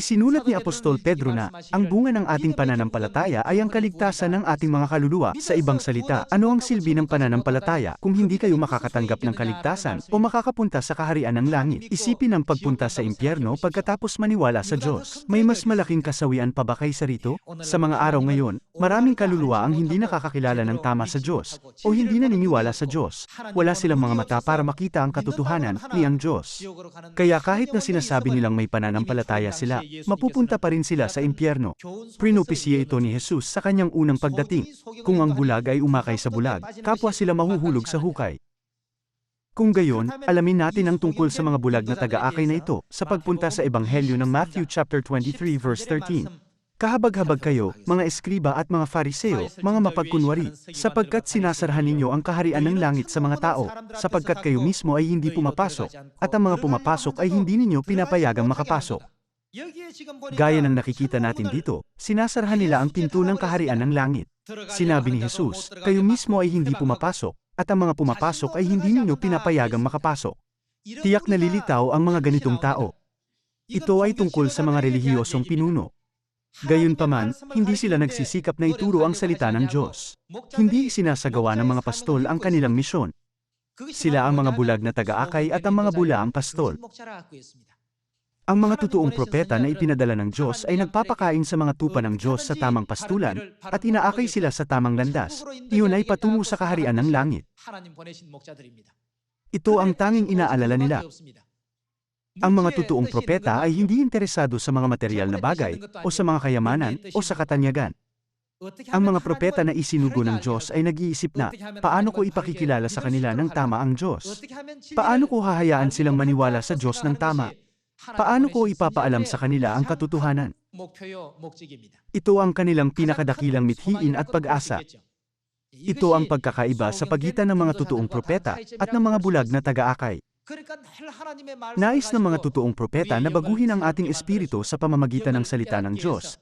Isinulat ni Apostol Pedro na, ang bunga ng ating pananampalataya ay ang kaligtasan ng ating mga kaluluwa. Sa ibang salita, ano ang silbi ng pananampalataya kung hindi kayo makakatanggap ng kaligtasan o makakapunta sa kaharian ng langit? Isipin ang pagpunta sa impyerno pagkatapos maniwala sa Diyos. May mas malaking kasawian pa ba kaysa rito? Sa mga araw ngayon, maraming kaluluwa ang hindi nakakakilala ng tama sa Diyos o hindi naniniwala sa Diyos. Wala silang mga mata para makita ang katotohanan ni ang Diyos. Kaya kahit na sinasabi nilang may pananampalataya sila, mapupunta pa rin sila sa impyerno. Prinopisiya ito ni Jesus sa kanyang unang pagdating. Kung ang bulag ay umakay sa bulag, kapwa sila mahuhulog sa hukay. Kung gayon, alamin natin ang tungkol sa mga bulag na taga-akay na ito sa pagpunta sa Ebanghelyo ng Matthew chapter 23 verse 13. Kahabag-habag kayo, mga eskriba at mga fariseo, mga mapagkunwari, sapagkat sinasarhan ninyo ang kaharian ng langit sa mga tao, sapagkat kayo mismo ay hindi pumapasok, at ang mga pumapasok ay hindi ninyo pinapayagang makapasok. Gaya ng nakikita natin dito, sinasarhan nila ang pinto ng kaharian ng langit. Sinabi ni Jesus, kayo mismo ay hindi pumapasok, at ang mga pumapasok ay hindi ninyo pinapayagang makapasok. Tiyak na lilitaw ang mga ganitong tao. Ito ay tungkol sa mga relihiyosong pinuno. Gayunpaman, hindi sila nagsisikap na ituro ang salita ng Diyos. Hindi sinasagawa ng mga pastol ang kanilang misyon. Sila ang mga bulag na taga-akay at ang mga bula ang pastol. Ang mga totoong propeta na ipinadala ng Diyos ay nagpapakain sa mga tupa ng Diyos sa tamang pastulan at inaakay sila sa tamang landas. Iyon ay patungo sa kaharian ng langit. Ito ang tanging inaalala nila. Ang mga totoong propeta ay hindi interesado sa mga material na bagay o sa mga kayamanan o sa katanyagan. Ang mga propeta na isinugo ng Diyos ay nag-iisip na, paano ko ipakikilala sa kanila ng tama ang Diyos? Paano ko hahayaan silang maniwala sa Diyos ng tama? Paano ko ipapaalam sa kanila ang katotohanan? Ito ang kanilang pinakadakilang mithiin at pag-asa. Ito ang pagkakaiba sa pagitan ng mga totoong propeta at ng mga bulag na taga-akay. Nais ng mga totoong propeta na baguhin ang ating espiritu sa pamamagitan ng salita ng Diyos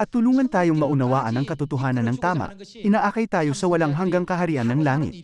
at tulungan tayong maunawaan ang katotohanan ng tama. Inaakay tayo sa walang hanggang kaharian ng langit.